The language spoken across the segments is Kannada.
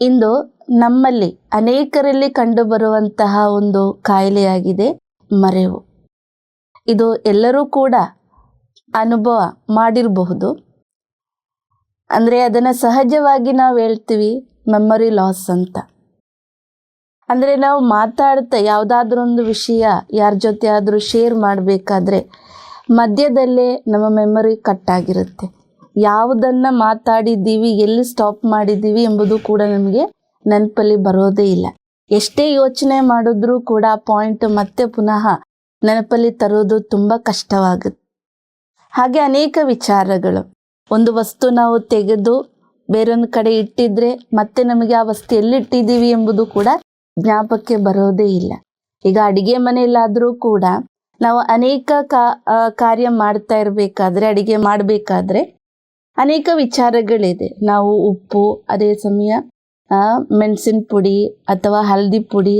ಇಂದು ನಮ್ಮಲ್ಲಿ ಅನೇಕರಲ್ಲಿ ಕಂಡುಬರುವಂತಹ ಒಂದು ಕಾಯಿಲೆಯಾಗಿದೆ ಮರೆವು. ಇದು ಎಲ್ಲರೂ ಕೂಡ ಅನುಭವ ಮಾಡಿರಬಹುದು. ಅಂದರೆ ಅದನ್ನು ಸಹಜವಾಗಿ ನಾವು ಹೇಳ್ತೀವಿ ಮೆಮೊರಿ ಲಾಸ್ ಅಂತ. ಅಂದರೆ ನಾವು ಮಾತಾಡ್ತಾ ಯಾವುದಾದ್ರೂ ಒಂದು ವಿಷಯ ಯಾರ ಜೊತೆ ಆದರೂ ಶೇರ್ ಮಾಡಬೇಕಾದ್ರೆ ಮಧ್ಯದಲ್ಲೇ ನಮ್ಮ ಮೆಮೊರಿ ಕಟ್ ಆಗಿರುತ್ತೆ. ಯಾವುದನ್ನು ಮಾತಾಡಿದ್ದೀವಿ, ಎಲ್ಲಿ ಸ್ಟಾಪ್ ಮಾಡಿದ್ದೀವಿ ಎಂಬುದು ಕೂಡ ನಮಗೆ ನೆನಪಲ್ಲಿ ಬರೋದೇ ಇಲ್ಲ. ಎಷ್ಟೇ ಯೋಚನೆ ಮಾಡಿದ್ರೂ ಕೂಡ ಪಾಯಿಂಟ್ ಮತ್ತೆ ಪುನಃ ನೆನಪಲ್ಲಿ ತರೋದು ತುಂಬ ಕಷ್ಟವಾಗುತ್ತೆ. ಹಾಗೆ ಅನೇಕ ವಿಚಾರಗಳು. ಒಂದು ವಸ್ತು ನಾವು ತೆಗೆದು ಬೇರೊಂದು ಕಡೆ ಇಟ್ಟಿದ್ರೆ ಮತ್ತೆ ನಮಗೆ ಆ ವಸ್ತು ಎಲ್ಲಿಟ್ಟಿದ್ದೀವಿ ಎಂಬುದು ಕೂಡ ಜ್ಞಾಪಕ್ಕೆ ಬರೋದೇ ಇಲ್ಲ. ಈಗ ಅಡಿಗೆ ಮನೆಯಲ್ಲಾದರೂ ಕೂಡ ನಾವು ಅನೇಕ ಕಾರ್ಯ ಮಾಡ್ತಾ ಇರಬೇಕಾದ್ರೆ, ಅಡಿಗೆ ಮಾಡಬೇಕಾದ್ರೆ ಅನೇಕ ವಿಚಾರಗಳಿದೆ. ನಾವು ಉಪ್ಪು, ಅದೇ ಸಮಯ ಮೆಣಸಿನ ಪುಡಿ ಅಥವಾ ಹಲ್ದಿ ಪುಡಿ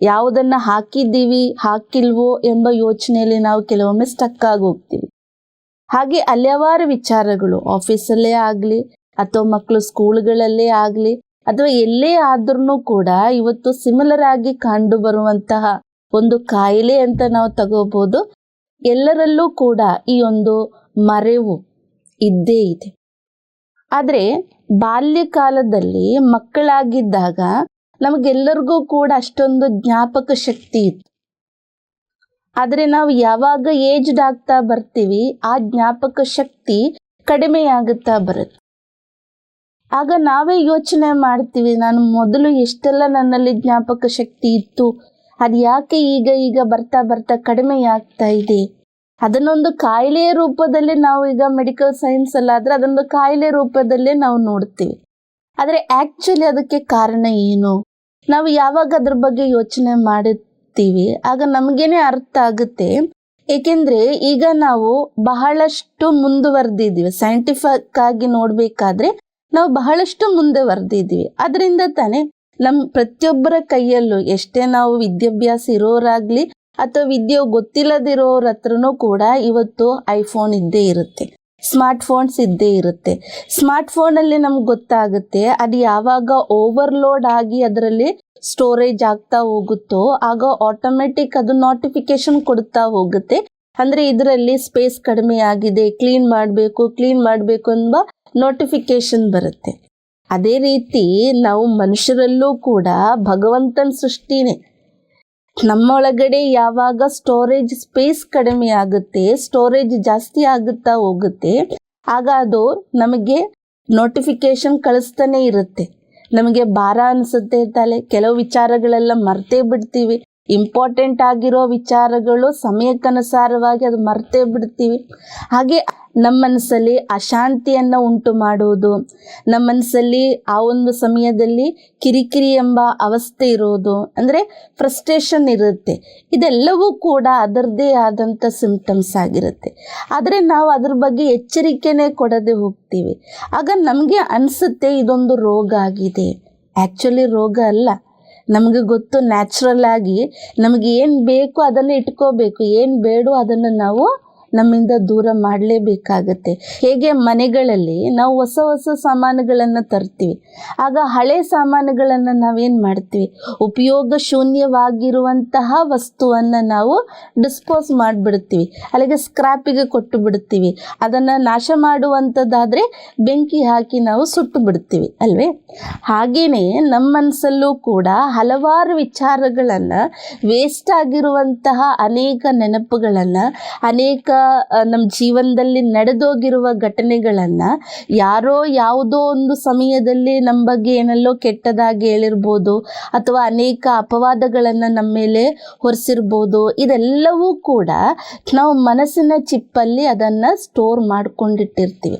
ಯಾವುದನ್ನ ಹಾಕಿದ್ದೀವಿ, ಹಾಕಿಲ್ವೋ ಎಂಬ ಯೋಚನೆಯಲ್ಲಿ ನಾವು ಕೆಲವೊಮ್ಮೆ ಸ್ಟಕ್ ಆಗಿ ಹೋಗ್ತೀವಿ ಹಾಗೆ ಹಲವಾರು ವಿಚಾರಗಳು ಆಫೀಸಲ್ಲೇ ಆಗಲಿ, ಅಥವಾ ಮಕ್ಕಳು ಸ್ಕೂಲ್ಗಳಲ್ಲೇ ಆಗಲಿ, ಅಥವಾ ಎಲ್ಲೇ ಆದ್ರೂ ಕೂಡ ಇವತ್ತು ಸಿಮಿಲರ್ ಆಗಿ ಕಂಡು ಬರುವಂತಹ ಒಂದು ಕಾಯಿಲೆ ಅಂತ ನಾವು ತಗೋಬಹುದು ಎಲ್ಲರಲ್ಲೂ ಕೂಡ ಈ ಒಂದು ಮರೆವು ಇದ್ದೇ ಇದೆ. ಆದರೆ ಬಾಲ್ಯಕಾಲದಲ್ಲಿ ಮಕ್ಕಳಾಗಿದ್ದಾಗ ನಮಗೆಲ್ಲರಿಗೂ ಕೂಡ ಅಷ್ಟೊಂದು ಜ್ಞಾಪಕ ಶಕ್ತಿ ಇತ್ತು. ಆದರೆ ನಾವು ಯಾವಾಗ ಏಜ್ಡ್ ಆಗ್ತಾ ಬರ್ತೀವಿ, ಆ ಜ್ಞಾಪಕ ಶಕ್ತಿ ಕಡಿಮೆಯಾಗುತ್ತಾ ಬರುತ್ತೆ. ಆಗ ನಾವೇ ಯೋಚನೆ ಮಾಡ್ತೀವಿ, ನಾನು ಮೊದಲು ಎಷ್ಟೆಲ್ಲ ನನ್ನಲ್ಲಿ ಜ್ಞಾಪಕ ಶಕ್ತಿ ಇತ್ತು ಅದು ಯಾಕೆ ಈಗ ಈಗ ಬರ್ತಾ ಬರ್ತಾ ಕಡಿಮೆ ಆಗ್ತಾ ಇದೆ? ಅದನ್ನೊಂದು ಕಾಯಿಲೆಯ ರೂಪದಲ್ಲಿ ನಾವು ಈಗ ಮೆಡಿಕಲ್ ಸೈನ್ಸ್ ಅಲ್ಲಾದ್ರೆ ಅದೊಂದು ಕಾಯಿಲೆ ರೂಪದಲ್ಲೇ ನಾವು ನೋಡ್ತೀವಿ. ಆದರೆ ಆ್ಯಕ್ಚುಲಿ ಅದಕ್ಕೆ ಕಾರಣ ಏನು? ನಾವು ಯಾವಾಗ ಅದ್ರ ಬಗ್ಗೆ ಯೋಚನೆ ಮಾಡುತ್ತೀವಿ ಆಗ ನಮಗೇನೆ ಅರ್ಥ ಆಗುತ್ತೆ. ಏಕೆಂದ್ರೆ ಈಗ ನಾವು ಬಹಳಷ್ಟು ಮುಂದುವರೆದಿದ್ದೀವಿ. ಸೈಂಟಿಫಿಕ್ ಆಗಿ ನೋಡಬೇಕಾದ್ರೆ ನಾವು ಬಹಳಷ್ಟು ಮುಂದುವರೆದಿದ್ದೀವಿ ಅದರಿಂದ ತಾನೇ ನಮ್ಮ ಪ್ರತಿಯೊಬ್ಬರ ಕೈಯಲ್ಲೂ ಎಷ್ಟೇ ನಾವು ವಿದ್ಯಾಭ್ಯಾಸ ಇರೋರಾಗ್ಲಿ ಅಥವಾ ವಿದ್ಯೆ ಗೊತ್ತಿಲ್ಲದಿರೋರ ಹತ್ರನೂ ಕೂಡ ಇವತ್ತು ಐಫೋನ್ ಇದ್ದೇ ಇರುತ್ತೆ. ಸ್ಮಾರ್ಟ್ ಫೋನ್ಸ್ ಇದ್ದೇ ಇರುತ್ತೆ. ಸ್ಮಾರ್ಟ್ ಫೋನಲ್ಲಿ ನಮ್ಗೆ ಗೊತ್ತಾಗುತ್ತೆ ಅದು ಯಾವಾಗ ಓವರ್ಲೋಡ್ ಆಗಿ ಅದರಲ್ಲಿ ಸ್ಟೋರೇಜ್ ಆಗ್ತಾ ಹೋಗುತ್ತೋ ಆಗ ಆಟೋಮೆಟಿಕ್ ಅದು ನೋಟಿಫಿಕೇಶನ್ ಕೊಡ್ತಾ ಹೋಗುತ್ತೆ. ಅಂದ್ರೆ ಇದರಲ್ಲಿ ಸ್ಪೇಸ್ ಕಡಿಮೆ ಆಗಿದೆ ಕ್ಲೀನ್ ಮಾಡಬೇಕು ಕ್ಲೀನ್ ಮಾಡಬೇಕು ಎಂಬ ನೋಟಿಫಿಕೇಶನ್ ಬರುತ್ತೆ. ಅದೇ ರೀತಿ ನಾವು ಮನುಷ್ಯರಲ್ಲೂ ಕೂಡ ಭಗವಂತನ ಸೃಷ್ಟಿನೇ. ನಮ್ಮೊಳಗಡೆ ಯಾವಾಗ ಸ್ಟೋರೇಜ್ ಸ್ಪೇಸ್ ಕಡಿಮೆ ಆಗುತ್ತೆ ಸ್ಟೋರೇಜ್ ಜಾಸ್ತಿ ಆಗುತ್ತಾ ಹೋಗುತ್ತೆ, ಆಗ ಅದು ನಮಗೆ ನೋಟಿಫಿಕೇಶನ್ ಕಳಿಸ್ತಾನೆ ಇರುತ್ತೆ. ನಮಗೆ ಭಾರ ಅನಿಸುತ್ತೆ ತಲೆ. ಕೆಲವು ವಿಚಾರಗಳೆಲ್ಲ ಮರ್ತೇ ಬಿಡ್ತೀವಿ. ಇಂಪಾರ್ಟೆಂಟ್ ಆಗಿರೋ ವಿಚಾರಗಳು ಸಮಯಕ್ಕನುಸಾರವಾಗಿ ಅದು ಮರ್ತೇ ಬಿಡ್ತೀವಿ. ಹಾಗೆ ನಮ್ಮ ಮನಸ್ಸಲ್ಲಿ ಅಶಾಂತಿಯನ್ನು ಉಂಟು ಮಾಡುವುದು, ನಮ್ಮ ಮನಸ್ಸಲ್ಲಿ ಆ ಒಂದು ಸಮಯದಲ್ಲಿ ಕಿರಿಕಿರಿ ಎಂಬ ಅವಸ್ಥೆ ಇರೋದು, ಅಂದರೆ ಫ್ರಸ್ಟ್ರೇಷನ್ ಇರುತ್ತೆ. ಇದೆಲ್ಲವೂ ಕೂಡ ಅದರದ್ದೇ ಆದಂಥ ಸಿಂಪ್ಟಮ್ಸ್ ಆಗಿರುತ್ತೆ. ಆದರೆ ನಾವು ಅದ್ರ ಬಗ್ಗೆ ಎಚ್ಚರಿಕೆನೇ ಕೊಡದೆ ಹೋಗ್ತೀವಿ. ಆಗ ನಮಗೆ ಅನಿಸುತ್ತೆ ಇದೊಂದು ರೋಗ ಆಗಿದೆ. ಆ್ಯಕ್ಚುಲಿ ರೋಗ ಅಲ್ಲ. ನಮಗೆ ಗೊತ್ತು ನ್ಯಾಚುರಲ್ ಆಗಿ ನಮಗೆ ಏನು ಬೇಕು ಅದನ್ನು ಇಟ್ಕೋಬೇಕು ಏನು ಬೇಡೋ ಅದನ್ನು ನಾವು ನಮ್ಮಿಂದ ದೂರ ಮಾಡಲೇಬೇಕಾಗತ್ತೆ. ಹೇಗೆ ಮನೆಗಳಲ್ಲಿ ನಾವು ಹೊಸ ಹೊಸ ಸಾಮಾನುಗಳನ್ನು ತರ್ತೀವಿ. ಆಗ ಹಳೆ ಸಾಮಾನುಗಳನ್ನು ನಾವೇನು ಮಾಡ್ತೀವಿ? ಉಪಯೋಗ ಶೂನ್ಯವಾಗಿರುವಂತಹ ವಸ್ತುವನ್ನು ನಾವು ಡಿಸ್ಪೋಸ್ ಮಾಡಿಬಿಡ್ತೀವಿ. ಅಲ್ಲಿಗೆ ಸ್ಕ್ರಾಪಿಗೆ ಕೊಟ್ಟು ಬಿಡ್ತೀವಿ ಅದನ್ನು ನಾಶ ಮಾಡುವಂಥದ್ದಾದರೆ ಬೆಂಕಿ ಹಾಕಿ ನಾವು ಸುಟ್ಟು ಬಿಡ್ತೀವಿ ಅಲ್ವೇ? ಹಾಗೆಯೇ ನಮ್ಮ ಮನಸ್ಸಲ್ಲೂ ಕೂಡ ಹಲವಾರು ವಿಚಾರಗಳನ್ನು ವೇಸ್ಟ್ ಆಗಿರುವಂತಹ ಅನೇಕ ನೆನಪುಗಳನ್ನು, ಅನೇಕ ನಮ್ಮ ಜೀವನದಲ್ಲಿ ನಡೆದೋಗಿರುವ ಘಟನೆಗಳನ್ನು ಯಾರೋ ಯಾವುದೋ ಒಂದು ಸಮಯದಲ್ಲಿ ನಮ್ಮ ಬಗ್ಗೆ ಏನಲ್ಲೋ ಕೆಟ್ಟದಾಗಿ ಹೇಳಿರ್ಬೋದು ಅಥವಾ ಅನೇಕ ಅಪವಾದಗಳನ್ನು ನಮ್ಮ ಮೇಲೆ ಹೊರಿಸಿರ್ಬೋದು, ಇದೆಲ್ಲವೂ ಕೂಡ ನಾವು ಮನಸ್ಸಿನ ಚಿಪ್ಪಲ್ಲಿ ಅದನ್ನು ಸ್ಟೋರ್ ಮಾಡ್ಕೊಂಡಿಟ್ಟಿರ್ತೀವಿ.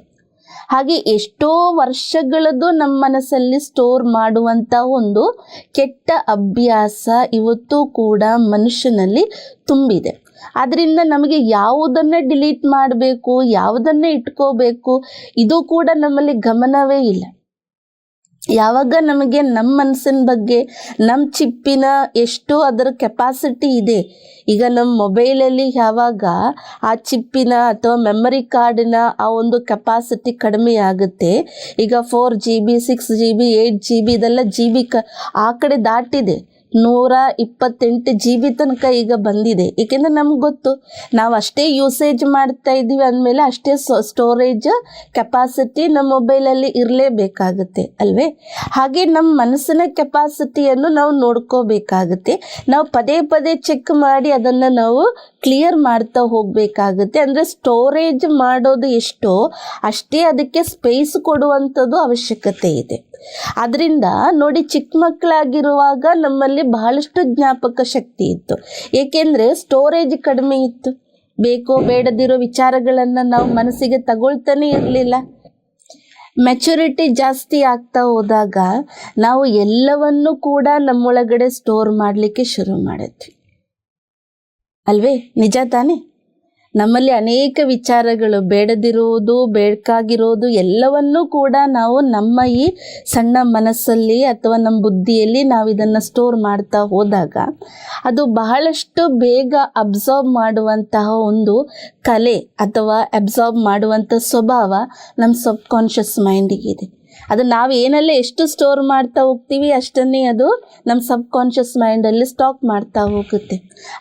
ಹಾಗೆ ಎಷ್ಟೋ ವರ್ಷಗಳದ್ದು ನಮ್ಮ ಮನಸ್ಸಲ್ಲಿ ಸ್ಟೋರ್ ಮಾಡುವಂಥ ಒಂದು ಕೆಟ್ಟ ಅಭ್ಯಾಸ ಇವತ್ತು ಕೂಡ ಮನುಷ್ಯನಲ್ಲಿ ತುಂಬಿದೆ. ಅದರಿಂದ ನಮಗೆ ಯಾವುದನ್ನು ಡಿಲೀಟ್ ಮಾಡಬೇಕು, ಯಾವುದನ್ನು ಇಟ್ಕೋಬೇಕು, ಇದು ಕೂಡ ನಮ್ಮಲ್ಲಿ ಗಮನವೇ ಇಲ್ಲ. ಯಾವಾಗ ನಮಗೆ ನಮ್ಮ ಮನಸ್ಸಿನ ಬಗ್ಗೆ ನಮ್ಮ ಚಿಪ್ಪಿನ ಎಷ್ಟು ಅದರ ಕೆಪಾಸಿಟಿ ಇದೆ. ಈಗ ನಮ್ಮ ಮೊಬೈಲಲ್ಲಿ ಯಾವಾಗ ಆ ಚಿಪ್ಪಿನ ಅಥವಾ ಮೆಮರಿ ಕಾರ್ಡಿನ ಆ ಒಂದು ಕೆಪಾಸಿಟಿ ಕಡಿಮೆ ಆಗುತ್ತೆ, ಈಗ four G B six G B eight G B ಇದೆಲ್ಲ ಜಿ ಬಿ ಕ ಆ ಕಡೆ ದಾಟಿದೆ. ನೂರ ಇಪ್ಪತ್ತೆಂಟು ಜಿ ಬಿ ತನಕ ಈಗ ಬಂದಿದೆ. ಏಕೆಂದರೆ ನಮ್ಗೆ ಗೊತ್ತು, ನಾವು ಅಷ್ಟೇ ಯೂಸೇಜ್ ಮಾಡ್ತಾ ಇದ್ದೀವಿ ಅಂದಮೇಲೆ ಅಷ್ಟೇ ಸ್ಟೋರೇಜ್ ಕೆಪಾಸಿಟಿ ನಮ್ಮ ಮೊಬೈಲಲ್ಲಿ ಇರಲೇಬೇಕಾಗುತ್ತೆ, ಅಲ್ವೇ? ಹಾಗೆ ನಮ್ಮ ಮನಸ್ಸಿನ ಕೆಪಾಸಿಟಿಯನ್ನು ನಾವು ನೋಡ್ಕೋಬೇಕಾಗುತ್ತೆ. ನಾವು ಪದೇ ಪದೇ ಚೆಕ್ ಮಾಡಿ ಅದನ್ನು ನಾವು ಕ್ಲಿಯರ್ ಮಾಡ್ತಾ ಹೋಗಬೇಕಾಗುತ್ತೆ. ಅಂದರೆ ಸ್ಟೋರೇಜ್ ಮಾಡೋದು ಎಷ್ಟೋ, ಅಷ್ಟೇ ಅದಕ್ಕೆ ಸ್ಪೇಸ್ ಕೊಡುವಂಥದ್ದು ಅವಶ್ಯಕತೆ ಇದೆ. ಅದರಿಂದ ನೋಡಿ ಚಿಕ್ಕ ಮಕ್ಕಳಾಗಿರುವಾಗ ನಮ್ಮಲ್ಲಿ ಬಹಳಷ್ಟು ಜ್ಞಾಪಕ ಶಕ್ತಿ ಇತ್ತು. ಏಕೆಂದರೆ ಸ್ಟೋರೇಜ್ ಕಡಿಮೆ ಇತ್ತು. ಬೇಕೋ ಬೇಡದಿರೋ ವಿಚಾರಗಳನ್ನು ನಾವು ಮನಸ್ಸಿಗೆ ತಗೊಳ್ತಾನೆ ಇರಲಿಲ್ಲ. ಮೆಚುರಿಟಿ ಜಾಸ್ತಿ ಆಗ್ತಾ ಹೋದಾಗ ನಾವು ಎಲ್ಲವನ್ನೂ ಕೂಡ ನಮ್ಮೊಳಗಡೆ ಸ್ಟೋರ್ ಮಾಡಲಿಕ್ಕೆ ಶುರು ಮಾಡಿದ್ವಿ. ಅಲ್ವೇ? ನಿಜ ತಾನೇ? ನಮ್ಮಲ್ಲಿ ಅನೇಕ ವಿಚಾರಗಳು ಬೇಡದಿರುವುದು ಬೇಕಾಗಿರೋದು ಎಲ್ಲವನ್ನೂ ಕೂಡ ನಾವು ನಮ್ಮ ಈ ಸಣ್ಣ ಮನಸ್ಸಲ್ಲಿ ಅಥವಾ ನಮ್ಮ ಬುದ್ಧಿಯಲ್ಲಿ ನಾವು ಇದನ್ನು ಸ್ಟೋರ್ ಮಾಡ್ತಾ ಹೋದಾಗ ಅದು ಬಹಳಷ್ಟು ಬೇಗ ಅಬ್ಸಾರ್ಬ್ ಮಾಡುವಂತಹ ಒಂದು ಕಲೆ ಅಥವಾ ಅಬ್ಸಾರ್ಬ್ ಮಾಡುವಂಥ ಸ್ವಭಾವ ನಮ್ಮ ಸಬ್ ಕಾನ್ಷಿಯಸ್ ಮೈಂಡಿಗಿದೆ ಅದು ನಾವು ಏನಲ್ಲೇ ಎಷ್ಟು ಸ್ಟೋರ್ ಮಾಡ್ತಾ ಹೋಗ್ತೀವಿ ಅಷ್ಟನ್ನೇ ಅದು ನಮ್ಮ ಸಬ್ ಕಾನ್ಷಿಯಸ್ ಮೈಂಡಲ್ಲಿ ಸ್ಟಾಕ್ ಮಾಡ್ತಾ ಹೋಗುತ್ತೆ.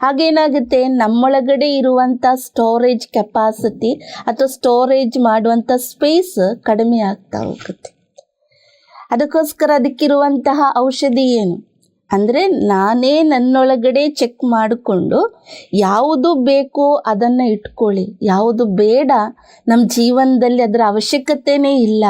ಹಾಗೇನಾಗುತ್ತೆ? ನಮ್ಮೊಳಗಡೆ ಇರುವಂಥ ಸ್ಟೋರೇಜ್ ಕೆಪಾಸಿಟಿ ಅಥವಾ ಸ್ಟೋರೇಜ್ ಮಾಡುವಂಥ ಸ್ಪೇಸ್ ಕಡಿಮೆ ಆಗ್ತಾ ಹೋಗುತ್ತೆ. ಅದಕ್ಕೋಸ್ಕರ ಅದಕ್ಕಿರುವಂತಹ ಔಷಧಿ ಏನು? ಅಂದರೆ ನಾನೇ ನನ್ನೊಳಗಡೆ ಚೆಕ್ ಮಾಡಿಕೊಂಡು ಯಾವುದು ಬೇಕೋ ಅದನ್ನು ಇಟ್ಕೊಳ್ಳಿ. ಯಾವುದು ಬೇಡ ನಮ್ಮ ಜೀವನದಲ್ಲಿ ಅದರ ಅವಶ್ಯಕತೆಯೇ ಇಲ್ಲ.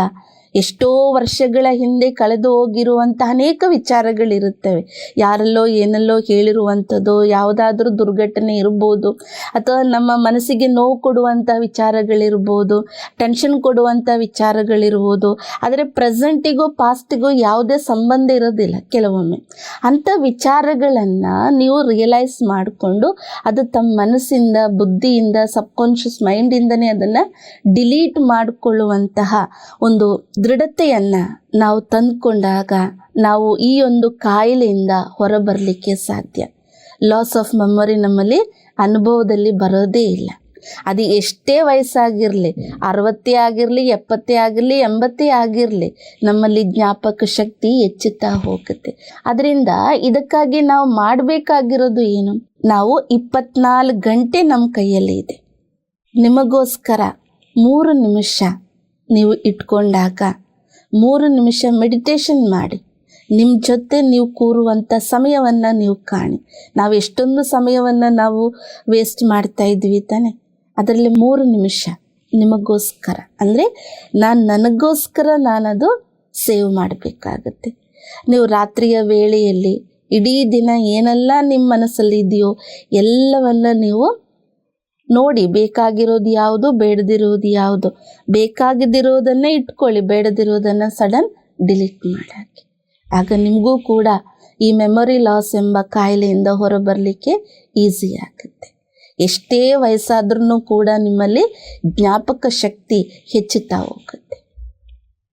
ಎಷ್ಟೋ ವರ್ಷಗಳ ಹಿಂದೆ ಕಳೆದು ಹೋಗಿರುವಂಥ ಅನೇಕ ವಿಚಾರಗಳಿರುತ್ತವೆ. ಯಾರಲ್ಲೋ ಏನಲ್ಲೋ ಹೇಳಿರುವಂಥದ್ದು, ಯಾವುದಾದ್ರೂ ದುರ್ಘಟನೆ ಇರ್ಬೋದು, ಅಥವಾ ನಮ್ಮ ಮನಸ್ಸಿಗೆ ನೋವು ಕೊಡುವಂಥ ವಿಚಾರಗಳಿರ್ಬೋದು ಟೆನ್ಷನ್ ಕೊಡುವಂಥ ವಿಚಾರಗಳಿರ್ಬೋದು, ಆದರೆ ಪ್ರೆಸೆಂಟಿಗೂ ಪಾಸ್ಟಿಗೂ ಯಾವುದೇ ಸಂಬಂಧ ಇರೋದಿಲ್ಲ ಕೆಲವೊಮ್ಮೆ. ಅಂಥ ವಿಚಾರಗಳನ್ನು ನೀವು ರಿಯಲೈಸ್ ಮಾಡಿಕೊಂಡು ಅದು ತಮ್ಮ ಮನಸ್ಸಿಂದ, ಬುದ್ಧಿಯಿಂದ ಸಬ್ಕಾನ್ಷಿಯಸ್ ಮೈಂಡಿಂದನೇ ಅದನ್ನು ಡಿಲೀಟ್ ಮಾಡಿಕೊಳ್ಳುವಂತಹ ಒಂದು ದೃಢತೆಯನ್ನು ನಾವು ತಂದುಕೊಂಡಾಗ ನಾವು ಈ ಒಂದು ಕಾಯಿಲೆಯಿಂದ ಹೊರಬರಲಿಕ್ಕೆ ಸಾಧ್ಯ. ಲಾಸ್ ಆಫ್ ಮೆಮೊರಿ ನಮ್ಮಲ್ಲಿ ಅನುಭವದಲ್ಲಿ ಬರೋದೇ ಇಲ್ಲ. ಅದು ಎಷ್ಟೇ ವಯಸ್ಸಾಗಿರಲಿ, ಅರವತ್ತೇ ಆಗಿರಲಿ, ಎಪ್ಪತ್ತೇ ಆಗಿರಲಿ, ಎಂಬತ್ತೇ ಆಗಿರಲಿ, ನಮ್ಮಲ್ಲಿ ಜ್ಞಾಪಕ ಶಕ್ತಿ ಹೆಚ್ಚುತ್ತಾ ಹೋಗುತ್ತೆ. ಅದರಿಂದ ಇದಕ್ಕಾಗಿ ನಾವು ಮಾಡಬೇಕಾಗಿರೋದು ಏನು? ನಾವು ಇಪ್ಪತ್ನಾಲ್ಕು ಗಂಟೆ ನಮ್ಮ ಕೈಯಲ್ಲಿ ಇದೆ ನಿಮಗೋಸ್ಕರ ಮೂರು ನಿಮಿಷ ನೀವು ಇಟ್ಕೊಂಡಾಗ ಮೂರು ನಿಮಿಷ ಮೆಡಿಟೇಷನ್ ಮಾಡಿ. ನಿಮ್ಮ ಜೊತೆ ನೀವು ಕೂರುವಂಥ ಸಮಯವನ್ನು ನೀವು ಕಾಣಿ. ನಾವು ಎಷ್ಟೊಂದು ಸಮಯವನ್ನು ನಾವು ವೇಸ್ಟ್ ಮಾಡ್ತಾ ಇದ್ವಿ ತಾನೆ. ಅದರಲ್ಲಿ ಮೂರು ನಿಮಿಷ ನಿಮಗೋಸ್ಕರ. ಅಂದರೆ ನಾನು ನನಗೋಸ್ಕರ ನಾನದು ಸೇವ್ ಮಾಡಬೇಕಾಗತ್ತೆ. ನೀವು ರಾತ್ರಿಯ ವೇಳೆಯಲ್ಲಿ ಇಡೀ ದಿನ ಏನೆಲ್ಲ ನಿಮ್ಮ ಮನಸ್ಸಲ್ಲಿ ಇದೆಯೋ ಎಲ್ಲವನ್ನು ನೀವು ನೋಡಿ, ಬೇಕಾಗಿರೋದು ಯಾವುದು, ಬೇಡದಿರೋದು ಯಾವುದು. ಬೇಕಾಗಿದ್ದಿರೋದನ್ನೇ ಇಟ್ಕೊಳ್ಳಿ, ಬೇಡದಿರೋದನ್ನು ಸಡನ್ ಡಿಲೀಟ್ ಮಾಡಿ ಆಗ ನಿಮಗೂ ಕೂಡ ಈ ಮೆಮೊರಿ ಲಾಸ್ ಎಂಬ ಕಾಯಿಲೆಯಿಂದ ಹೊರಬರಲಿಕ್ಕೆ ಈಸಿ ಆಗುತ್ತೆ. ಎಷ್ಟೇ ವಯಸ್ಸಾದ್ರೂ ಕೂಡ ನಿಮ್ಮಲ್ಲಿ ಜ್ಞಾಪಕ ಶಕ್ತಿ ಹೆಚ್ಚುತ್ತಾ ಹೋಗುತ್ತೆ.